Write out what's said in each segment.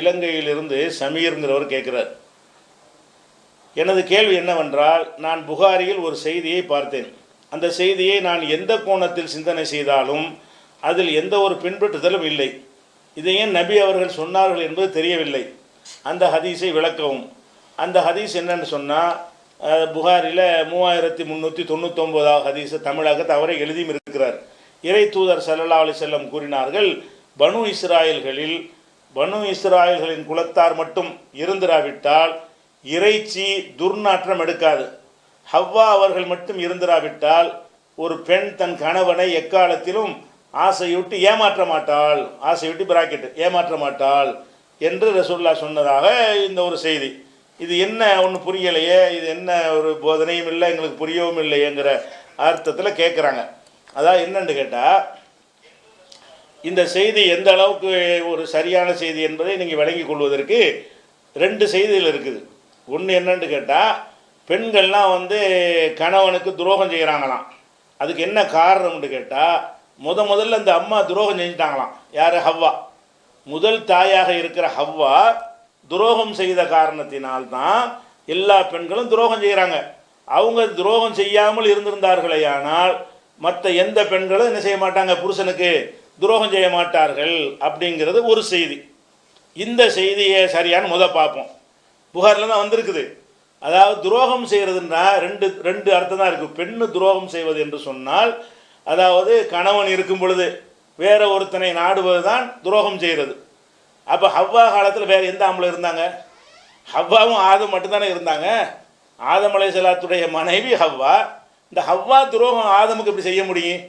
இலங்கையிலிருந்து சமீர்ங்கிறவர் கேட்குறார் எனது கேள்வி என்னவென்றால் நான் புகாரியில் ஒரு செய்தியை பார்த்தேன். அந்த செய்தியை நான் எந்த கோணத்தில் சிந்தனை செய்தாலும் அதில் எந்த ஒரு பின்பற்றுதலும் இல்லை. இதை ஏன் நபி அவர்கள் சொன்னார்கள் என்பது தெரியவில்லை. அந்த ஹதீஸை விளக்கவும். அந்த ஹதீஸ் என்னன்னு சொன்னால் புகாரில் மூவாயிரத்தி முந்நூற்றி தொண்ணூத்தொம்போதாவது ஹதீஸை தமிழாக தவறை எழுதியும் இருக்கிறார். இறை தூதர் சல்லா அலி செல்லம் கூறினார்கள் பனு இஸ்ராயல்களில் பனு இஸ்ராயல்களின் குலத்தார் மட்டும் இருந்திராவிட்டால் இறைச்சி துர்நாற்றம் எடுக்காது. ஹவ்வா அவர்கள் மட்டும் இருந்திராவிட்டால் ஒரு பெண் தன் கணவனை எக்காலத்திலும் ஆசையூட்டி ஏமாற்ற மாட்டாள் ஆசையூட்டி பிராக்கெட்டு ஏமாற்ற மாட்டாள் என்று ரசூல்லா சொன்னதாக இந்த ஒரு செய்தி. இது என்ன ஒன்று புரியலையே இது என்ன ஒரு போதனையும் இல்லை எங்களுக்கு புரியவும் இல்லையேங்கிற அர்த்தத்தில் கேட்குறாங்க அதான் என்னென்னு கேட்டால் இந்த செய்தி எந்த அளவுக்கு ஒரு சரியான செய்தி என்பதை நீங்கள் விளங்கிக் கொள்வதற்கு ரெண்டு செய்திகள் இருக்குது. ஒன்று என்னன்னு கேட்டால் பெண்கள்லாம் வந்து கணவனுக்கு துரோகம் செய்கிறாங்களாம் அதுக்கு என்ன காரணம்னு கேட்டால் முத முதல்ல இந்த அம்மா துரோகம் செஞ்சிட்டாங்களாம். யார்? ஹவ்வா. முதல் தாயாக இருக்கிற ஹவ்வா துரோகம் செய்த காரணத்தினால்தான் எல்லா பெண்களும் துரோகம் செய்கிறாங்க அவங்க துரோகம் செய்யாமல் இருந்திருந்தார்களே ஆனால் மற்ற எந்த பெண்களும் என்ன செய்ய மாட்டாங்க? புருஷனுக்கு துரோகம் செய்ய மாட்டார்கள் அப்படிங்கிறது ஒரு செய்தி. இந்த செய்தியை சரியான முத பார்ப்போம். புகாரில் தான் வந்திருக்குது. அதாவது துரோகம் செய்கிறதுன்னா ரெண்டு ரெண்டு அர்த்தம் தான் இருக்குது பெண்ணு துரோகம் செய்வது என்று சொன்னால் அதாவது கணவன் இருக்கும் பொழுது வேற ஒருத்தனை நாடுவது தான் துரோகம் செய்கிறது அப்போ ஹவ்வா காலத்தில் வேறு எந்த ஆம்பளை இருந்தாங்க? ஹவ்வாவும் ஆதம் மட்டும்தானே இருந்தாங்க? ஆதம் அலைசலாத்துடைய மனைவி ஹவ்வா. இந்த ஹவ்வா துரோகம் ஆதமுக்கு இப்படி செய்ய முடியும்?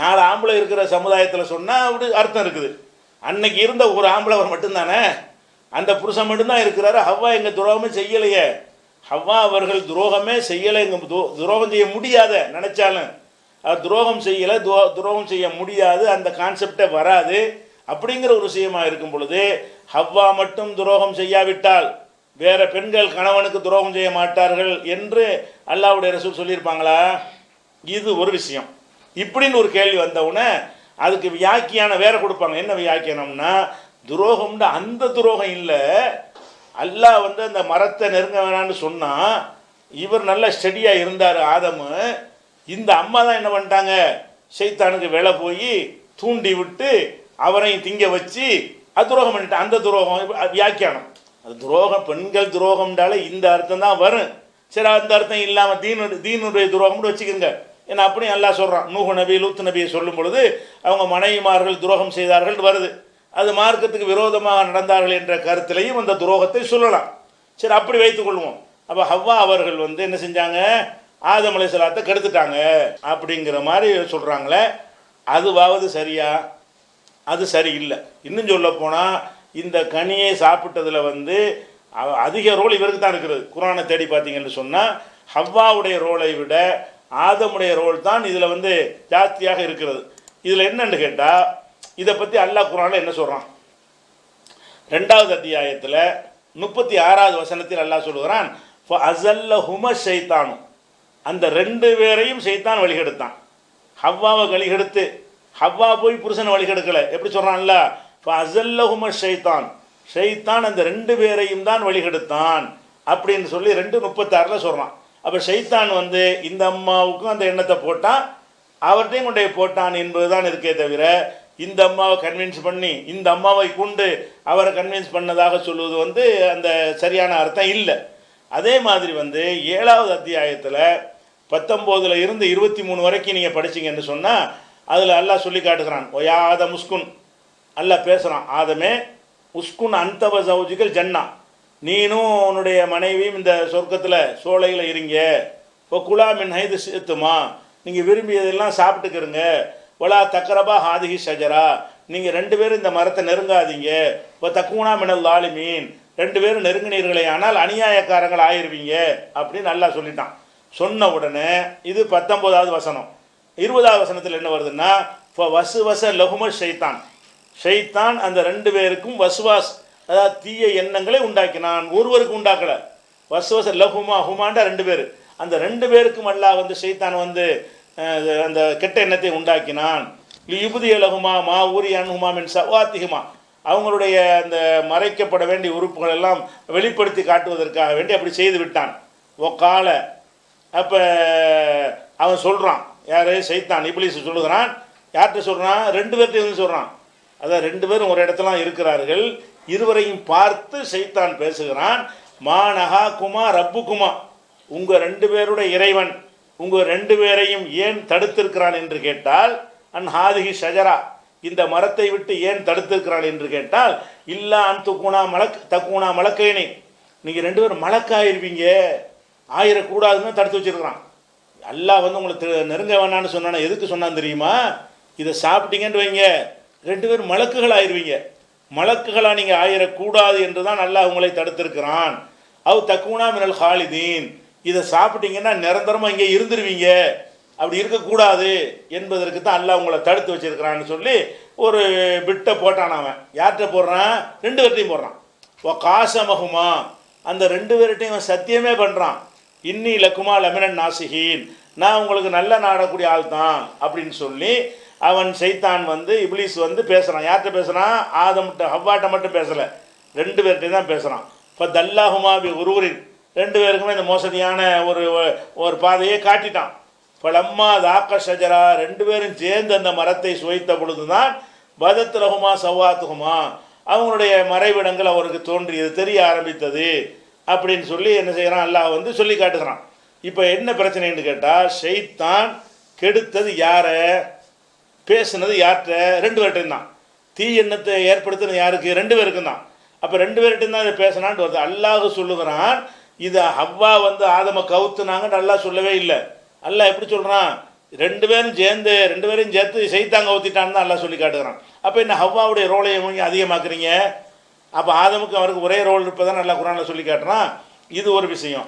நாலு ஆம்பளை இருக்கிற சமுதாயத்தில் சொன்னால் அப்படி அர்த்தம் இருக்குது. அன்னைக்கு இருந்த ஒரு ஆம்பளை அவர் மட்டும்தானே? அந்த புருஷன் மட்டும்தான் இருக்கிறாரு. ஹவ்வா எங்கள் துரோகமே செய்யலையே. ஹவ்வா அவர்கள் துரோகமே செய்யலை. எங்கள் துரோகம் செய்ய முடியாத நினச்சாலும். அவர் துரோகம் செய்யலை. துரோ துரோகம் செய்ய முடியாது. அந்த கான்செப்டே வராது. அப்படிங்கிற ஒரு விஷயமா இருக்கும் பொழுது ஹவ்வா மட்டும் துரோகம் செய்யாவிட்டால் வேற பெண்கள் கணவனுக்கு துரோகம் செய்ய மாட்டார்கள் என்று அல்லாவுடைய ரசூல் சொல்லியிருப்பாங்களா? இது ஒரு விஷயம். இப்படின்னு ஒரு கேள்வி வந்தவுடனே அதுக்கு வியாக்கியானம் வேற கொடுப்பாங்க. என்ன வியாக்கியானம்னா துரோகம்னு அந்த துரோகம் இல்லை. அல்லாஹ் வந்து அந்த மரத்தை நெருங்க வேணான்னு சொன்னால் இவர் நல்லா ஸ்டடியாக இருந்தார் ஆதமு. இந்த அம்மா தான் என்ன பண்ணிட்டாங்க? சைத்தானுக்கு வேலை போய் தூண்டி விட்டு அவரையும் திங்க வச்சு அது துரோகம் பண்ணிட்டு அந்த துரோகம் வியாக்கியானம். அது துரோகம் பெண்கள் துரோகம்னால இந்த அர்த்தம் தான் வரும். சரி அந்த அர்த்தம் இல்லாமல் தீனு தீனுடைய துரோகம்னு வச்சுக்கோங்க. ஏன்னா அப்படியும் எல்லாம் சொல்கிறான் நூஹு நபி லூத்து நபியை சொல்லும் பொழுது அவங்க மனைவிமார்கள் துரோகம் செய்தார்கள் வருது. அது மார்க்கத்துக்கு விரோதமாக நடந்தார்கள் என்ற கருத்திலையும் அந்த துரோகத்தை சொல்லலாம். சரி அப்படி வைத்துக்கொள்வோம் அப்போ ஹவ்வா அவர்கள் வந்து என்ன செஞ்சாங்க? ஆதம் அலைசலாத்தை கெடுத்துட்டாங்க அப்படிங்கிற மாதிரி சொல்கிறாங்களே அதுவாவது சரியா? அது சரியில்லை இன்னும் சொல்ல போனால் இந்த கனியை சாப்பிட்டதில் வந்து அதிக ரோல் இவருக்கு தான் இருக்கிறது. குரானை தேடி பார்த்தீங்கன்னு சொன்னால் ஹவ்வாவுடைய ரோலை விட ஆதமுடைய ரோல் தான் இதில் வந்து ஜாஸ்தியாக இருக்கிறது. இதில் என்னன்னு கேட்டால் இதை பற்றி அல்லாஹ் குரானில் என்ன சொல்கிறான் ரெண்டாவது அத்தியாயத்தில் முப்பத்தி ஆறாவது வசனத்தில் அல்லாஹ் சொல்லுகிறான் அசல்ல ஹும ஷைத்தானும் அந்த ரெண்டு பேரையும் சைத்தான் வழிகெடுத்தான். ஹவ்வாவை வழிகெடுத்து ஹவ்வா போய் புருஷனை வழிகெடுக்கலை. எப்படி சொல்கிறான்ல அசல்ல ஹும ஷைத்தான். ஷைத்தான் அந்த ரெண்டு பேரையும் தான் வழிகெடுத்தான் அப்படின்னு சொல்லி ரெண்டு முப்பத்தாறில் சொல்கிறான் அப்போ ஷைத்தான் வந்து இந்த அம்மாவுக்கும் அந்த எண்ணத்தை போட்டான். அவர்கிட்டையும் கொண்டே போட்டான் என்பது தான் இருக்கே தவிர இந்த அம்மாவை கன்வின்ஸ் பண்ணி இந்த அம்மாவை கொண்டு அவரை கன்வின்ஸ் பண்ணதாக சொல்லுவது வந்து அந்த சரியான அர்த்தம் இல்லை. அதே மாதிரி வந்து ஏழாவது அத்தியாயத்தில் பத்தொம்போதில் இருந்து இருபத்தி மூணு வரைக்கும் நீங்கள் படிச்சிங்கன்னு சொன்னால் அதில் அல்லாஹ் சொல்லி காட்டுகிறான் ஒயாத முஸ்குன் அல்லாஹ் பேசுகிறான் ஆதமே உஸ்குன் அந்தவ சௌஜிகள் ஜன்னா. நீனும் உன்னுடைய மனைவியும் இந்த சொர்க்கத்தில் சோலையில் இருங்க. இப்போ குலா மின் ஹைது சேர்த்துமா நீங்கள் விரும்பியதெல்லாம் சாப்பிட்டுக்கிறங்க ஒலா தக்கரபா ஹாதிஹி ஷஜரா. நீங்கள் ரெண்டு பேரும் இந்த மரத்தை நெருங்காதீங்க. இப்போ தக்குனா மினல் லாலிமீன். ரெண்டு பேரும் நெருங்கினீர்களே ஆனால் அநியாயக்காரங்கள் ஆயிருவீங்க அப்படின்னு நல்லா சொல்லிட்டான். சொன்ன உடனே இது பத்தொம்போதாவது வசனம். இருபதாவது வசனத்தில் என்ன வருதுன்னா இப்போ வசு வச லகும ஷைத்தான். ஷைத்தான் அந்த ரெண்டு பேருக்கும் வசுவாஸ் அதாவது தீய எண்ணங்களை உண்டாக்கினான் ஒருவருக்கு உண்டாக்கல. வசவச லகுமா ஹுமாண்டா ரெண்டு பேர். அந்த ரெண்டு பேருக்கும் அல்லாஹ் வந்து சைத்தான் வந்து அந்த கெட்ட எண்ணத்தை உண்டாக்கினான். யுபுதிய லகுமா மா ஊரி அன்ஹுமா மின் சவாத்திகுமா அவங்களுடைய அந்த மறைக்கப்பட வேண்டிய உறுப்புகள் எல்லாம் வெளிப்படுத்தி காட்டுவதற்காக வேண்டி அப்படி செய்து விட்டான். ஒக்கால. அப்போ அவன் சொல்கிறான் யார்? சைத்தான் இப்லீஸ் சொல்லுகிறான். யார்கிட்ட சொல்கிறான் ரெண்டு பேர்கிட்ட இருந்து சொல்கிறான் அதான் ரெண்டு பேரும் ஒரு இடத்துல இருக்கிறார்கள். இருவரையும் பார்த்து சைத்தான் பேசுகிறான் மாநகா குமா ரப்பு குமா உங்கள் ரெண்டு பேருடைய இறைவன் உங்கள் ரெண்டு பேரையும் ஏன் தடுத்திருக்கிறான் என்று கேட்டால் அன் ஹாதிகி ஷஜரா இந்த மரத்தை விட்டு ஏன் தடுத்திருக்கிறான் என்று கேட்டால் இல்லா அன் துக்குணா மலக் தக்குணா மலக்கைனே நீங்கள் ரெண்டு பேரும் மலக்காயிருவீங்க ஆயிரக்கூடாதுன்னு தடுத்து வச்சிருக்கிறான். எல்லாம் வந்து உங்களை நெருங்க வேணான்னு சொன்னானா எதுக்கு சொன்னான் தெரியுமா? இதை சாப்பிட்டீங்கன்னு வைங்க ரெண்டு பேரும் மலக்குகள் ஆயிடுவீங்க மலக்குகளாக நீங்கள் ஆயிடக்கூடாது என்று தான் அல்லாஹ் உங்களை தடுத்திருக்கிறான். அவ் தக்குனா மினல் ஹாலிதீன். இதை சாப்பிட்டீங்கன்னா நிரந்தரமாக இங்கே இருந்துருவீங்க. அப்படி இருக்கக்கூடாது என்பதற்கு தான் அல்லாஹ் உங்களை தடுத்து வச்சிருக்கிறான்னு சொல்லி ஒரு பிட்டை போட்டான் அவன். யார்கிட்ட போடுறான்? ரெண்டு பேர்ட்டையும் போடுறான். ஓ காசமகுமா அந்த ரெண்டு பேர்கிட்டையும் அவன் சத்தியமே பண்ணுறான் இன்னி லக்குமா லெமனன் நாசிகின். நான் உங்களுக்கு நல்ல நாடக்கூடிய ஆள் தான் அப்படின்னு சொல்லி அவன் சைத்தான் வந்து இப்லீஸ் வந்து பேசுகிறான் யார்கிட்ட பேசுகிறான் ஆதம்கிட்ட ஹவ்வாட்ட மட்டும் பேசலை. ரெண்டு பேர்கிட்ட தான் பேசுகிறான் இப்போ தல்லாஹுமா பி உருவரின் ரெண்டு பேருக்குமே இந்த மோசடியான ஒரு ஒரு பாதையை காட்டிட்டான். பலம்மா தாக்க ஷஜரா ரெண்டு பேரும் சேர்ந்து அந்த மரத்தை சுவைத்த பொழுது தான் பதத்ரகுமா சவ்வாத்துகுமா அவங்களுடைய மறைவிடங்கள் அவருக்கு தோன்றியது தெரிய ஆரம்பித்தது அப்படின்னு சொல்லி என்ன செய்கிறான் அல்லாஹ் வந்து சொல்லி காட்டுகிறான். இப்போ என்ன பிரச்சனைன்னு கேட்டால் ஷைத்தான் கெடுத்தது யாரை? பேசுனது யார்கிட்ட? ரெண்டு பேர்ட்டையும் தான். தீ எண்ணத்தை ஏற்படுத்தினது யாருக்கு? ரெண்டு பேருக்கும் தான். அப்போ ரெண்டு பேர்கிட்டையும் தான் இதை பேசினான்ட்டு வருது. அல்லாஹ் சொல்லுகிறான் இதை ஹவ்வா வந்து ஆதம கவுத்துனாங்கன்னு அல்லாஹ் சொல்லவே இல்லை. அல்லாஹ் எப்படி சொல்கிறான் ரெண்டு பேரும் சேர்ந்து ரெண்டு பேரும் சேர்த்து செய்தாங்க ஊற்றிட்டான்னு தான் அல்லாஹ் சொல்லி காட்டுகிறான். அப்போ என்ன ஹவ்வாவுடைய ரோலை நீங்கள் அதிகமாக்குறீங்க? அப்போ ஆதமுக்கு அவருக்கு ஒரே ரோல் இருப்பதான் நல்லா குரானில் சொல்லி காட்டுறான். இது ஒரு விஷயம்.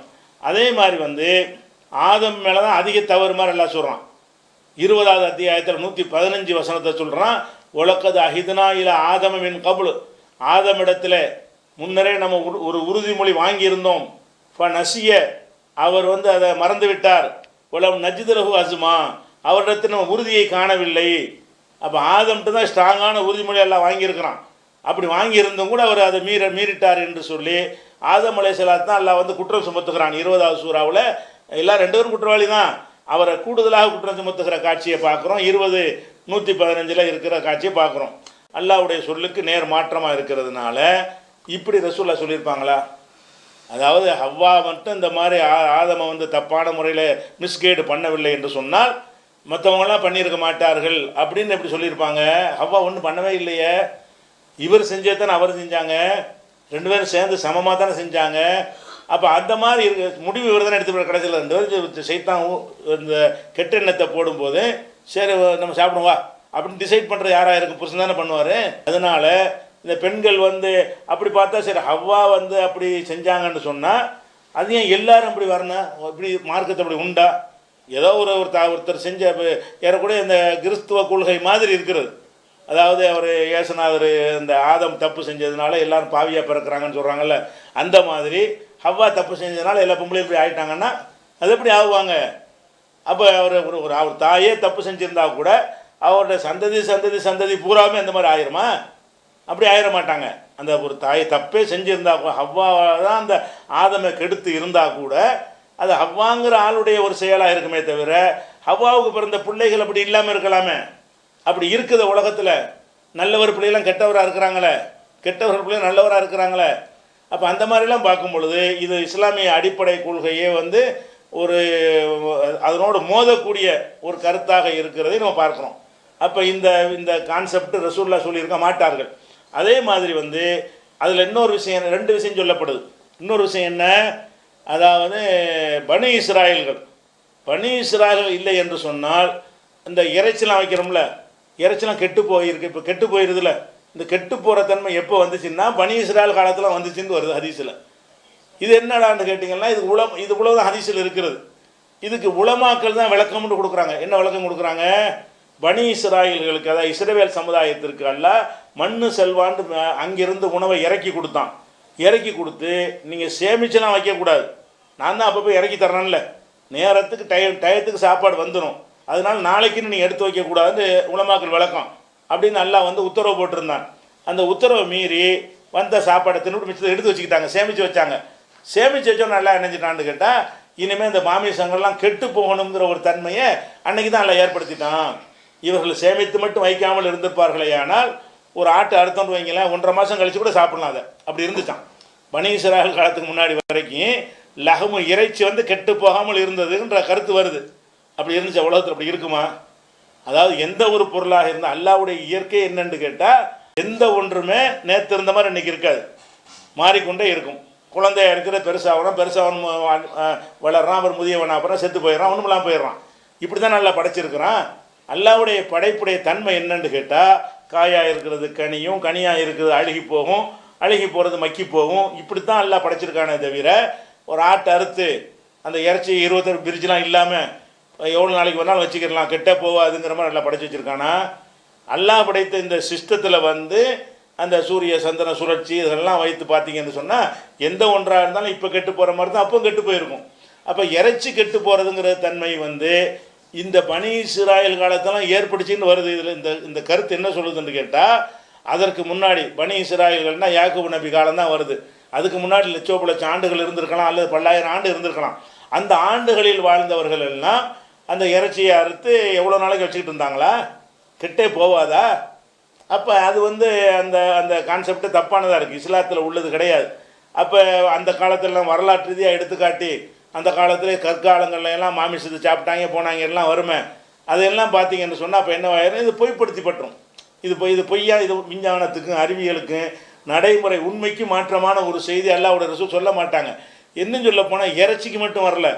அதே மாதிரி வந்து ஆதம் மேலே தான் அதிக தவறு மாதிரி எல்லாம் சொல்கிறான் இருபதாவது அத்தியாயத்தில் நூற்றி பதினஞ்சு வசனத்தை சொல்கிறான் உலக்கது அஹிதனா இல ஆதமின் கபுல். ஆதமிடத்தில் முன்னரே நம்ம ஒரு- ஒரு உறுதிமொழி வாங்கியிருந்தோம். இப்போ நசிய. அவர் வந்து அதை மறந்து விட்டார் உலம் நஜிதரகு அசுமா அவரிடத்தில் நம்ம உறுதியை காணவில்லை. அப்போ ஆதம்ட்டு தான் ஸ்ட்ராங்கான உறுதிமொழி எல்லாம் வாங்கியிருக்கிறான். அப்படி வாங்கியிருந்தும் கூட அவர் அதை மீற மீறிட்டார் என்று சொல்லி ஆதம் அலைசலாத் தான் எல்லாம் வந்து குற்றம் சுமத்துக்கிறான் இருபதாவது சூறாவில் எல்லாம் ரெண்டு பேரும் குற்றவாளி தான். அவரை கூடுதலாக குற்றம் சுமத்துகிற காட்சியை பார்க்குறோம். இருபது நூற்றி பதினஞ்சில் இருக்கிற காட்சியை பார்க்குறோம். அல்லாஹ்வுடைய சொல்லுக்கு நேர் மாற்றமாக இருக்கிறதுனால இப்படி ரசூல்லா சொல்லியிருப்பாங்களா? அதாவது ஹவ்வா மட்டும் இந்த மாதிரி ஆ- ஆதம வந்து தப்பான முறையில் மிஸ்கைடு பண்ணவில்லை என்று சொன்னால் மற்றவங்களாம் பண்ணியிருக்க மாட்டார்கள் அப்படின்னு எப்படி சொல்லியிருப்பாங்க? ஹவ்வா ஒன்றும் பண்ணவே இல்லையே. இவர் செஞ்சது தானே அவர் செஞ்சாங்க. ரெண்டு பேரும் சேர்ந்து சமமாக தானே செஞ்சாங்க. அப்போ அந்த மாதிரி இருக்க முடிவு இவர் தானே எடுத்து கடைசியில் ரெண்டு பேரும் சைத்தான் இந்த கெட்ட எண்ணத்தை போடும்போது சரி நம்ம சாப்பிடுவா அப்படின்னு டிசைட் பண்ணுற யாராக இருக்கும்? புருஷன் தானே பண்ணுவார். அதனால் இந்த பெண்கள் வந்து அப்படி பார்த்தா சரி ஹவ்வா வந்து அப்படி செஞ்சாங்கன்னு சொன்னால் அது ஏன் எல்லாரும் அப்படி வரணும்? இப்படி மார்க்கத்தை அப்படி உண்டா? ஏதோ ஒரு ஒரு ஒருத்தர் செஞ்ச ஏறக்கூடிய இந்த கிறிஸ்துவ கொள்கை மாதிரி இருக்கிறது. அதாவது அவர் ஏசுநாதர் இந்த ஆதம் தப்பு செஞ்சதுனால எல்லாரும் பாவியாக பிறக்கிறாங்கன்னு சொல்கிறாங்கல்ல அந்த மாதிரி ஹவ்வா தப்பு செஞ்சதுனால எல்லா பொம்பளையும் இப்படி ஆயிட்டாங்கன்னா அது எப்படி ஆகுவாங்க? அப்போ அவர் ஒரு ஒரு அவர் தாயே தப்பு செஞ்சுருந்தா கூட அவருடைய சந்ததி சந்ததி சந்ததி பூராமே அந்த மாதிரி ஆயிருமா? அப்படி ஆயிட மாட்டாங்க. அந்த ஒரு தாய் தப்பே செஞ்சுருந்தா கூட ஹவ்வாவை தான் அந்த ஆதமை கெடுத்து இருந்தால் கூட அது ஹவ்வாங்கிற ஆளுடைய ஒரு செயலாக இருக்குமே தவிர ஹவ்வாவுக்கு பிறந்த பிள்ளைகள் அப்படி இல்லாமல் இருக்கலாமே. அப்படி இருக்குது உலகத்தில். நல்லவர் பிள்ளைகளாம் கெட்டவராக இருக்கிறாங்களே. கெட்டவர் பிள்ளைகள் நல்லவராக இருக்கிறாங்களே. அப்போ அந்த மாதிரிலாம் பார்க்கும் பொழுது இது இஸ்லாமிய அடிப்படை கொள்கையே வந்து ஒரு அதனோடு மோதக்கூடிய ஒரு கருத்தாக இருக்கிறதை நம்ம பார்க்குறோம். அப்போ இந்த இந்த கான்செப்ட் ரசூல்லா சொல்லியிருக்க மாட்டார்கள். அதே மாதிரி வந்து அதில் இன்னொரு விஷயம் ரெண்டு விஷயம் சொல்லப்படுது. இன்னொரு விஷயம் என்ன? அதாவது பனி இஸ்ராயல்கள். பனி இஸ்ராயல்கள் இல்லை என்று சொன்னால் இந்த இறைச்சலாம் வைக்கிறோம்ல இறைச்சலாம் கெட்டு போயிருக்கு இப்போ கெட்டு போயிருதுல. இந்த கெட்டு போகிற தன்மை எப்போ வந்துச்சுன்னா பனி இஸ்ரால் காலத்தில் வந்துச்சுன்னு வருது ஹதீஸில். இது என்னடான்னு கேட்டிங்கன்னா இது உலம் இது உலகம் ஹதீஸில் இருக்கிறது. இதுக்கு உலமாக்கள் தான் விளக்கம்னு கொடுக்குறாங்க. என்ன விளக்கம் கொடுக்குறாங்க? பனி இஸ்ராயல்களுக்கு அதாவது இஸ்ரேவேல் சமுதாயத்திற்கு அல்ல மண்ணு செல்வாண்டு அங்கிருந்து உணவை இறக்கி கொடுத்தான். இறக்கி கொடுத்து நீங்கள் சேமிச்சுலாம் வைக்கக்கூடாது. நான் தான் அப்பப்போ இறக்கி தர்றேன்ல. நேரத்துக்கு டய டயத்துக்கு சாப்பாடு வந்துடும் அதனால நாளைக்குன்னு நீங்கள் எடுத்து வைக்கக்கூடாதுன்னு உளமாக்கல் விளக்கம். அப்படின்னு நல்லா வந்து உத்தரவு போட்டிருந்தான். அந்த உத்தரவை மீறி வந்த சாப்பாடை தின்னுட்டு மிச்சத்தை எடுத்து வச்சுக்கிட்டாங்க சேமித்து வச்சாங்க. சேமித்து வச்சோம் நல்லா நினைச்சிட்டான்னு கேட்டால் இனிமேல் இந்த மாமிசங்கள்லாம் கெட்டு போகணுங்கிற ஒரு தன்மையை அன்னைக்கு தான் நல்லா ஏற்படுத்திட்டான். இவர்கள் சேமித்து மட்டும் வைக்காமல் இருந்திருப்பார்களே ஆனால் ஒரு ஆட்டு அறுத்தோன்னு வைங்களேன் ஒன்றரை மாதம் கழித்து கூட சாப்பிடலாம் அதை. அப்படி இருந்துச்சான் பனீஸ்வரால் காலத்துக்கு முன்னாடி வரைக்கும் லகமு இறைச்சி வந்து கெட்டு போகாமல் இருந்ததுன்ற கருத்து வருது. அப்படி இருந்துச்சு உலகத்தில் அப்படி இருக்குமா? அதாவது எந்த ஒரு பொருளாக இருந்தால் அல்லாவுடைய இயற்கை என்னன்னு கேட்டால் எந்த ஒன்றுமே நேற்று இருந்த மாதிரி இன்னைக்கு இருக்காது. மாறிக்கொண்டே இருக்கும். குழந்தையா இருக்கிற பெருசாகணும் பெருசாகணும் வளர்றான் அப்புறம் முதியவன் அப்புறம் செத்து போயிடறான் ஒன்றுமெல்லாம் போயிடுறான். இப்படி தான் நல்லா படைச்சிருக்கிறான். அல்லாவுடைய படைப்புடைய தன்மை என்னன்னு கேட்டால் காயாக இருக்கிறது கனியும் கனியாக இருக்கிறது அழுகி போகும் அழுகி போகிறது மக்கி போகும். இப்படி தான் எல்லாம் படைச்சிருக்கானே தவிர ஒரு ஆட்டை அறுத்து அந்த இறைச்சி இருபத்தொரு பிரிட்ஜெலாம் இல்லாமல் எவ்வளோ நாளைக்கு வேணாலும் வச்சுக்கிடலாம். கெட்ட போகாதுங்கிற மாதிரி நல்லா படைச்சு வச்சுருக்கானா? அல்லாஹ் படைத்த இந்த சிஸ்டத்தில் வந்து அந்த சூரிய சந்திரன சுழற்சி இதெல்லாம் வைத்து பார்த்தீங்கன்னு சொன்னால் எந்த ஒன்றாக இருந்தாலும் இப்போ கெட்டு போகிற மாதிரி தான் அப்போ கெட்டு போயிருக்கும். அப்போ இறைச்சி கெட்டு போகிறதுங்கிற தன்மை வந்து இந்த பனி சிராயல் காலத்தெல்லாம் ஏற்படுச்சின்னு வருது. இதில் இந்த இந்த கருத்து என்ன சொல்லுதுன்னு கேட்டால் அதற்கு முன்னாடி பனி இஸ்ராயல்கள்னால் யாக்குபு நபி காலம் தான் வருது. அதுக்கு முன்னாடி லட்சோப லட்சம் ஆண்டுகள் இருந்திருக்கலாம் அல்லது பல்லாயிரம் ஆண்டு இருந்திருக்கலாம். அந்த ஆண்டுகளில் வாழ்ந்தவர்கள் எல்லாம் அந்த இறைச்சியை அறுத்து எவ்வளோ நாளைக்கு வச்சுக்கிட்டு இருந்தாங்களா? கிட்டே போவாதா? அப்போ அது வந்து அந்த அந்த கான்செப்ட் தப்பானதாக இருக்குது இஸ்லாத்தில் உள்ளது கிடையாது. அப்போ அந்த காலத்திலலாம் வரலாற்று ரீதியாக எடுத்துக்காட்டி அந்த காலத்தில் கற்காலங்கள்ல எல்லாம் மாமிசத்தை சாப்பிட்டாங்க போனாங்க எல்லாம் வருமே அதையெல்லாம் பார்த்தீங்கன்னு சொன்னால் அப்போ என்ன ஆயிரும்? இது பொய்ப்படுத்தி பட்டுரும் இது பொய் இது பொய்யா? இது விஞ்ஞானத்துக்கும் அறிவியலுக்கும் நடைமுறை உண்மைக்கு மாற்றமான ஒரு செய்தி அல்லாவோட ரசூல் சொல்ல மாட்டாங்க. இன்னும் சொல்ல போனால் இறைச்சிக்கு மட்டும் வரல.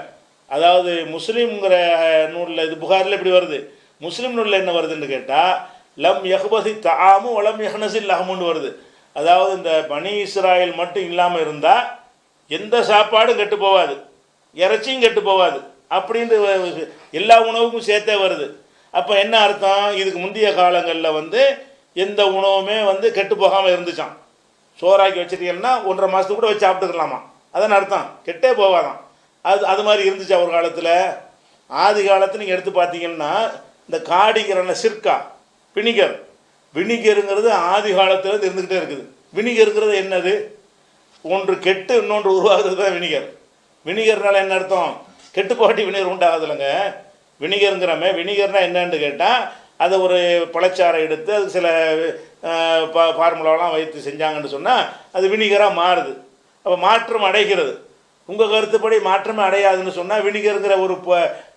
அதாவது முஸ்லீம்ங்கிற நூலில் இது புகாரில் இப்படி வருது? முஸ்லீம் நூலில் என்ன வருதுன்னு கேட்டால் லம் யஹ்பதி தாமு வளம் யஹ்னசில் லஹமுன்னு வருது. அதாவது இந்த பனி இஸ்ராயல் மட்டும் இல்லாமல் இருந்தால் எந்த சாப்பாடும் கெட்டு போகாது இறைச்சியும் கெட்டு போகாது அப்படின்னு எல்லா உணவுக்கும் சேர்த்தே வருது. அப்போ என்ன அர்த்தம்? இதுக்கு முந்தைய காலங்களில் வந்து எந்த உணவுமே வந்து கெட்டு போகாமல் இருந்துச்சான் சோறாக்கி வச்சிருக்கீங்கன்னா ஒன்றரை மாதத்துக்கு கூட வச்சு சாப்பிட்டுக்கலாமா அதான் அர்த்தம். கெட்டே போகாதான் அது அது மாதிரி இருந்துச்சு ஒரு காலத்தில். ஆதி காலத்தில் நீங்கள் எடுத்து பார்த்தீங்கன்னா இந்த காடிங்கிறன சிற்கா வினிகர். வினிகருங்கிறது ஆதி காலத்தில் இருந்துக்கிட்டே இருக்குது. வினிகருங்கிறது என்னது? ஒன்று கெட்டு இன்னொன்று உருவாகிறது தான் வினிகர். வினிகர்னால என்ன அர்த்தம்? கெட்டு வினிகர் உண்டாகுதுலங்க. வினிகருங்கிறமே வினிகர்னா என்னன்னு கேட்டால் அதை ஒரு பழச்சாரை எடுத்து அது சில பா ஃபார்முலாவெலாம் வைத்து செஞ்சாங்கன்னு சொன்னால் அது வினிகராக மாறுது. அப்போ மாற்றம் அடைகிறது. உங்கள் கருத்துப்படி மாற்றமே அடையாதுன்னு சொன்னால் வினிகருங்கிற ஒரு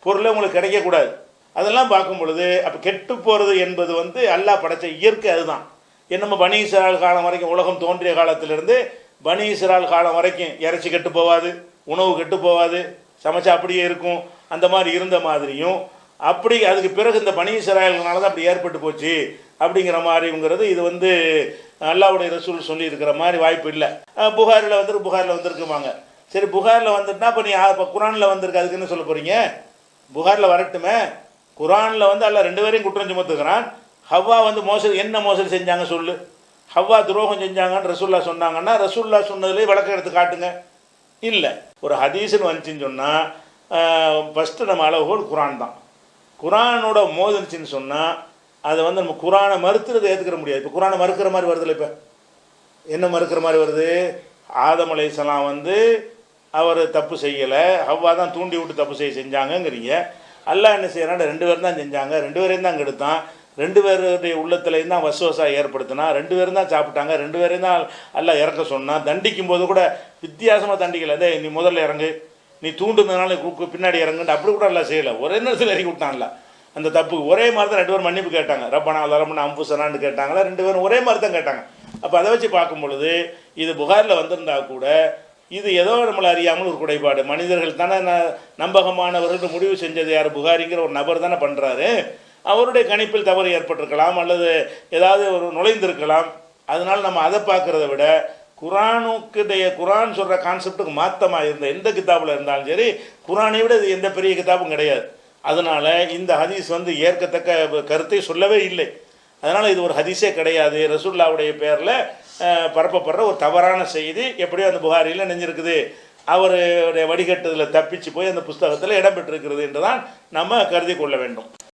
பொருளை உங்களுக்கு கிடைக்கக்கூடாது. அதெல்லாம் பார்க்கும் பொழுது அப்போ கெட்டு போகிறது என்பது வந்து அல்லாஹ் படைச்ச இயற்கை அதுதான். என்னமோ பனி காலம் வரைக்கும் உலகம் தோன்றிய காலத்திலிருந்து பனி காலம் வரைக்கும் இறைச்சி கெட்டு போகாது உணவு கெட்டு போகாது சமைச்சா அப்படியே இருக்கும் அந்த மாதிரி இருந்த மாதிரியும் அப்படி அதுக்கு பிறகு இந்த பனி இஸ்ராயல்னால தான் அப்படி ஏற்பட்டு போச்சு அப்படிங்கிற மாதிரிங்கிறது இது வந்து அல்லாவுடைய ரசூல் சொல்லியிருக்கிற மாதிரி வாய்ப்பு இல்லை. புகாரில் வந்துட்டு புகாரில் வந்திருக்குமாங்க. சரி புகாரில் வந்துட்டுனா இப்போ நீ இப்போ குரானில் வந்திருக்கு அதுக்கு என்ன சொல்ல போகிறீங்க புகாரில் வரட்டுமே. குரானில் வந்து அல்ல ரெண்டு பேரையும் குற்றம் சுமத்துக்கிறான் ஹவ்வா வந்து மோசடி என்ன மோசடி செஞ்சாங்க சொல்லு. ஹவ்வா துரோகம் செஞ்சாங்கன்னு ரசூல்லா சொன்னாங்கன்னா ரசூல்லா சொன்னதுலேயே விளக்கம் எடுத்து காட்டுங்க. இல்லை. ஒரு ஹதீஸ்னு வந்துச்சுன்னு சொன்னால் ஃபஸ்ட்டு நம்ம அளவுகோல் குரான் தான். குரானோட மோதினுச்சுன்னு சொன்னால் அதை வந்து நம்ம குரானை மறுத்துறதை ஏற்றுக்கிற முடியாது. இப்போ குரானை மறுக்கிற மாதிரி வருதுல்ல இப்போ? என்ன மறுக்கிற மாதிரி வருது? ஆதம் சலாம் வந்து அவர் தப்பு செய்யலை ஹவ்வா தான் தூண்டி விட்டு தப்பு செய்ய செஞ்சாங்கங்கிறீங்க. அல்லாஹ் என்ன செய்யறான் ரெண்டு பேரும் தான் செஞ்சாங்க. ரெண்டு பேரையும் தான் கெடுத்தான். ரெண்டு பேருடைய உள்ளத்துலேயும் தான் வசுவசா ஏற்படுத்தினா ரெண்டு பேரும் தான் சாப்பிட்டாங்க. ரெண்டு பேரையும் தான் எல்லாம் இறக்க சொன்னான். தண்டிக்கும் போது கூட வித்தியாசமாக தண்டிக்கல. அதே நீ முதல்ல இறங்கு. நீ தூண்டுனதுனால பின்னாடி இறங்குன்னு அப்படி கூட எல்லாம் செய்யலை. ஒரே நேரத்தில் இறக்கி விட்டான்ல அந்த தப்பு ஒரே மாதிரி தான் ரெண்டு பேரும் மன்னிப்பு கேட்டாங்க. ரப்பனா லரமனா அம்புசனான்னு கேட்டாங்களா? ரெண்டு பேரும் ஒரே மாதிரி தான் கேட்டாங்க. அப்போ அதை வச்சு பார்க்கும் பொழுது இது புகாரில் வந்திருந்தா கூட இது ஏதோ நம்மளை அறியாமல் ஒரு குறைபாடு. மனிதர்கள் தானே ந- நம்பகமானவர்கள் முடிவு செஞ்சது யார்? புகாரிங்கிற ஒரு நபர் தானே பண்ணுறாரு அவருடைய கணிப்பில் தவறு ஏற்பட்டிருக்கலாம் அல்லது ஏதாவது ஒரு நுழைந்திருக்கலாம். அதனால் நம்ம அதை பார்க்குறத விட குரானுக்குடைய குரான் சொல்கிற கான்செப்டுக்கு மாத்தமாக இருந்த எந்த கிதாபில் இருந்தாலும் சரி குரானை விட இது எந்த பெரிய கிதாபும் கிடையாது. அதனால் இந்த ஹதீஸ் வந்து ஏற்கத்தக்க கருத்தை சொல்லவே இல்லை. அதனால் இது ஒரு ஹதீஸே கிடையாது. ரசுல்லாவுடைய பேரில் பரப்பப்படுற ஒரு தவறான செய்தி எப்படியோ அந்த புகாரியில் நெஞ்சிருக்குது. அவருடைய வடிகட்டுதலில் தப்பிச்சு போய் அந்த புஸ்தகத்தில் இடம்பெற்றிருக்கிறது என்று தான் நம்ம கருதி கொள்ள வேண்டும்.